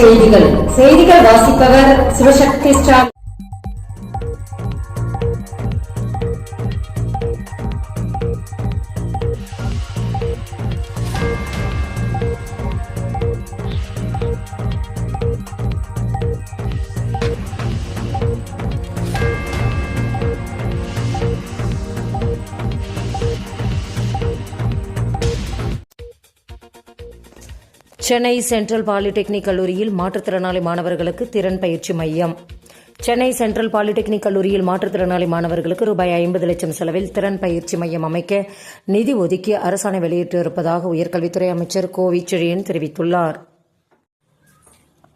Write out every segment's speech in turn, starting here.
செய்திகள். செய்திகள் வாசிப்பவர் Sivasakthi star Chennai central polytechnic கல்லூரியில் மாற்றுத்திறனாளி மாணவர்களுக்கு திறன் பயிற்சி மையம். சென்னை சென்ட்ரல் பாலிடெக்னிக் கல்லூரியில் மாற்றுத்திறனாளி மாணவர்களுக்கு ரூபாய் ஐம்பது லட்சம் செலவில் திறன் பயிற்சி மையம் அமைக்க நிதி ஒதுக்கி அரசாணை வெளியிட்டிருப்பதாக உயர்கல்வித்துறை அமைச்சர் கோவி செழியன் தெரிவித்துள்ளார்.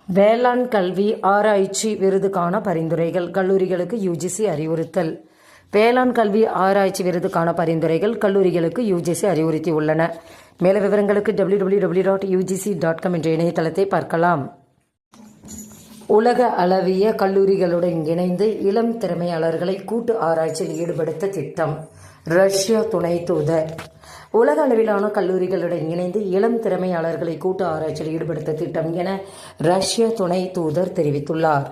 வேளாண் கல்வி ஆராய்ச்சி விருதுக்கான பரிந்துரைகள் கல்லூரிகளுக்கு யுஜிசி அறிவுறுத்தல். வேளாண் கல்வி ஆராய்ச்சி விருதுக்கான பரிந்துரைகள் கல்லூரிகளுக்கு யுஜிசி அறிவுறுத்தியுள்ளன. மேல விவரங்களுக்கு W W W dot UGC dot com என்ற இணையதளத்தை பார்க்கலாம். உலக அளவிய கல்லூரிகளுடன் இணைந்து இளம் திறமையாளர்களை கூட்டு ஆராய்ச்சியில் ஈடுபடுத்த திட்டம். ரஷ்ய துணை தூதர். உலக அளவிலான கல்லூரிகளுடன் இணைந்து இளம் திறமையாளர்களை கூட்டு ஆராய்ச்சியில் ஈடுபடுத்த திட்டம் என ரஷ்ய துணை தூதர் தெரிவித்துள்ளார்.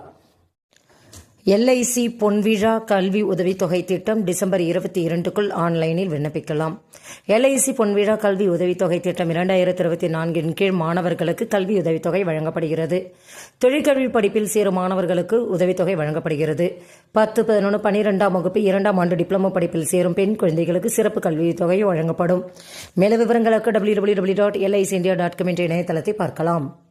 எல்ஐசி பொன்விழா கல்வி உதவித்தொகை திட்டம் டிசம்பர் இருபத்தி இரண்டுக்குள் ஆன்லைனில் விண்ணப்பிக்கலாம். எல்ஐசி பொன்விழா கல்வி உதவித்தொகை திட்டம் இரண்டாயிரத்தி இருபத்தி நான்கின் கீழ் மாணவர்களுக்கு கல்வி உதவித்தொகை வழங்கப்படுகிறது. தொழிற்கல்வி படிப்பில் சேரும் மாணவர்களுக்கு உதவித்தொகை வழங்கப்படுகிறது. பத்து பதினொன்று பன்னிரெண்டாம் வகுப்பு இரண்டாம் ஆண்டு டிப்ளமோ படிப்பில் சேரும் பெண் குழந்தைகளுக்கு சிறப்பு கல்வித்தொகை வழங்கப்படும். மேல விவரங்களுக்கு W W W dot LIC India dot com என்ற இணையதளத்தை பார்க்கலாம்.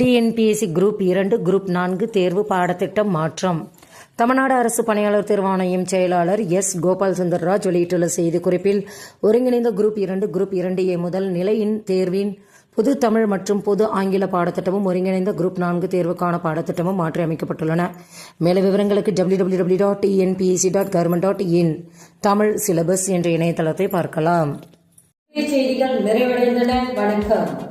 டிஎன்பிஎஸ்சி குரூப் இரண்டு குரூப் நான்கு தேர்வு பாடத்திட்டம் மாற்றம். தமிழ்நாடு அரசு பணியாளர் தேர்வாணையம் செயலாளர் எஸ். கோபால் சுந்தர்ராஜ் வெளியிட்டுள்ள செய்திக்குறிப்பில் ஒருங்கிணைந்த குரூப் இரண்டு குரூப் இரண்டு ஏ முதல் நிலையின் தேர்வின் பொது தமிழ் மற்றும் பொது ஆங்கில பாடத்திட்டமும் ஒருங்கிணைந்த குரூப் நான்கு தேர்வுக்கான பாடத்திட்டமும் மாற்றி அமைக்கப்பட்டுள்ளன மேலும் விவரங்களுக்கு W W W dot TNPSC dot government dot in Tamil syllabus என்ற இணையதளத்தை பார்க்கலாம். செய்திகள் நிறைவடைந்தன. வணக்கம்.